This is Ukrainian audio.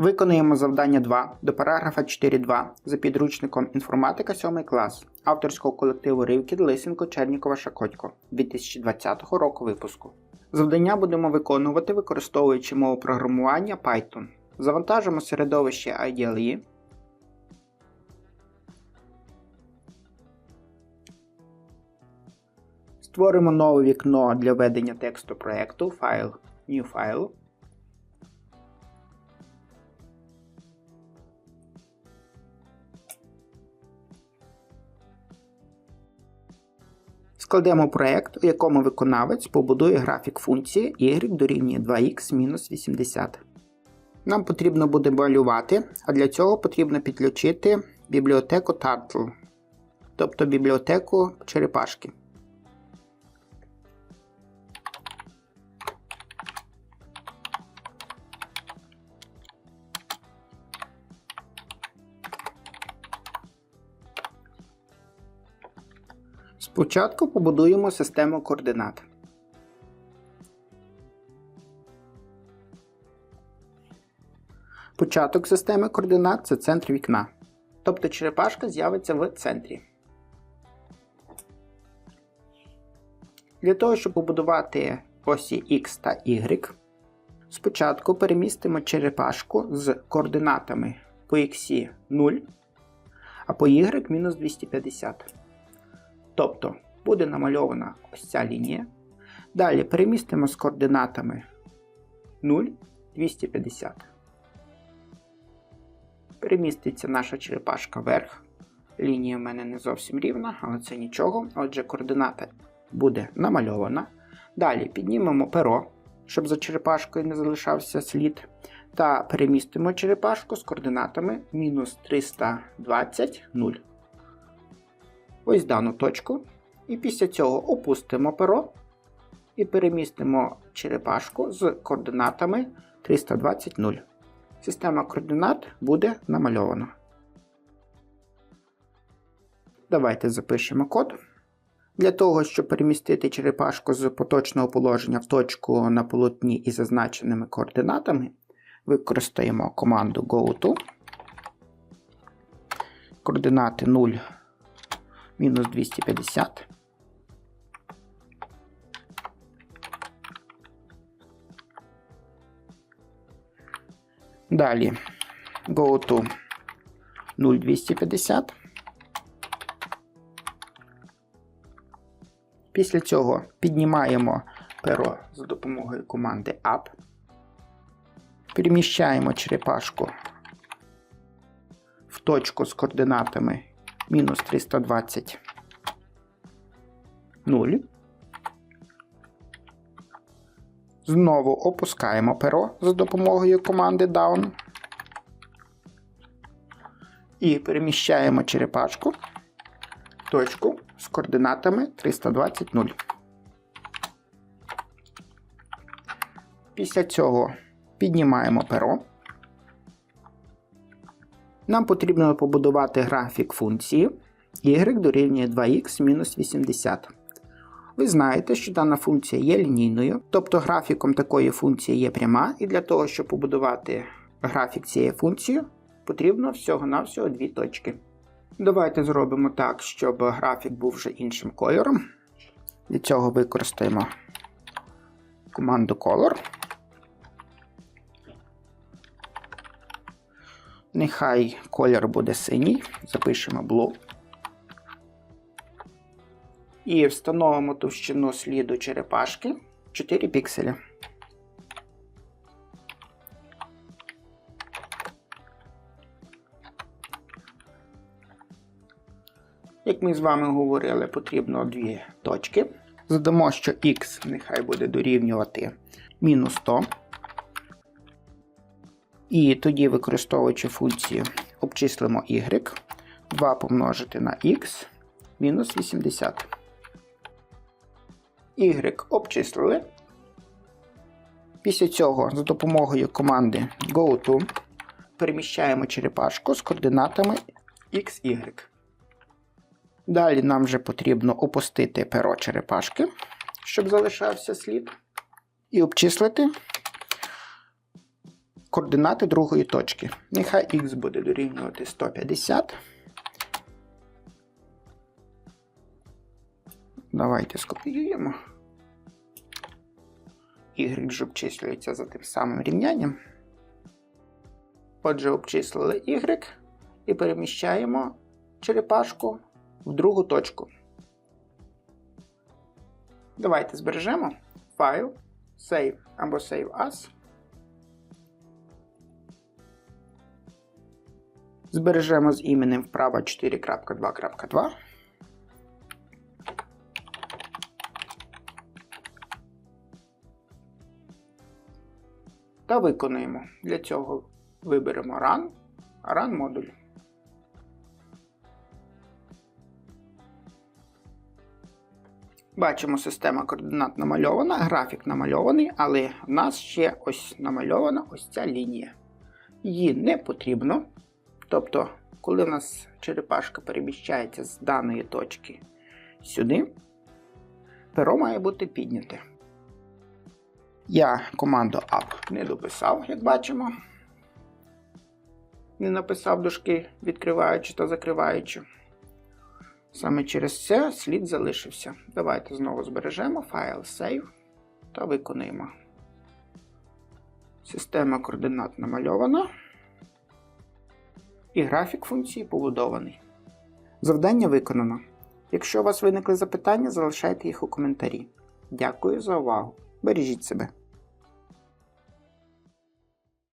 Виконуємо завдання 2 до параграфа 4.2 за підручником інформатика 7 клас авторського колективу Ривкіт Лисенко Чернікова Шакотько 2020 року випуску. Завдання будемо виконувати, використовуючи мову програмування Python. Завантажимо середовище IDLE. Створимо нове вікно для ведення тексту проєкту файл New File. Складемо проєкт, у якому виконавець побудує графік функції y дорівнює 2x-80. Нам потрібно буде малювати, а для цього потрібно підключити бібліотеку Turtle, тобто бібліотеку черепашки. Спочатку побудуємо систему координат. Початок системи координат це центр вікна. Тобто черепашка з'явиться в центрі. Для того, щоб побудувати осі X та Y, спочатку перемістимо черепашку з координатами по X 0, а по Y мінус 250. Тобто буде намальована ось ця лінія. Далі перемістимо з координатами 0, 250. Переміститься наша черепашка вверх. Лінія в мене не зовсім рівна, але це нічого. Отже, координата буде намальована. Далі піднімемо перо, щоб за черепашкою не залишався слід. Та перемістимо черепашку з координатами мінус 320, 0 ось дану точку. І після цього опустимо перо і перемістимо черепашку з координатами 320 0. Система координат буде намальована. Давайте запишемо код. Для того, щоб перемістити черепашку з поточного положення в точку на полотні із зазначеними координатами, використаємо команду GoTo. Координати 0 мінус 250. Далі go to 0,250. Після цього піднімаємо перо за допомогою команди Up. Переміщаємо черепашку в точку з координатами мінус 320 0. Знову опускаємо перо за допомогою команди Down. І переміщаємо черепашку точку з координатами 320 0. Після цього піднімаємо перо. Нам потрібно побудувати графік функції y дорівнює 2х мінус 80. Ви знаєте, що дана функція є лінійною, тобто графіком такої функції є пряма, і для того, щоб побудувати графік цієї функції, потрібно всього-навсього дві точки. Давайте зробимо так, щоб графік був вже іншим кольором. Для цього використаємо команду Color. Нехай колір буде синій, запишемо blue. І встановимо товщину сліду черепашки 4 пікселі. Як ми з вами говорили, потрібно дві точки. Задамо, що x нехай буде дорівнювати мінус 100. І тоді, використовуючи функцію, обчислимо y, 2 помножити на x мінус 80. Y обчислили. Після цього за допомогою команди GoTo переміщаємо черепашку з координатами XY. Далі нам вже потрібно опустити перо черепашки, щоб залишався слід, і обчислити координати другої точки. Нехай х буде дорівнювати 150. Давайте скопіюємо. Y ж обчислюється за тим самим рівнянням. Отже, обчислили Y і переміщаємо черепашку в другу точку. Давайте збережемо файл, save або save as. Збережемо з іменем вправо 4.2.2. Та виконуємо. Для цього виберемо Run, Run модуль. Бачимо, система координат намальована, графік намальований, але в нас ще ось намальована ось ця лінія. Її не потрібно. Тобто, коли в нас черепашка переміщається з даної точки сюди, перо має бути підняте. Я команду up не дописав, як бачимо. Не написав дужки, відкриваючи та закриваючи. Саме через це слід залишився. Давайте знову збережемо файл save та виконуємо. Система координат намальована. І графік функції побудований. Завдання виконано. Якщо у вас виникли запитання, залишайте їх у коментарі. Дякую за увагу. Бережіть себе.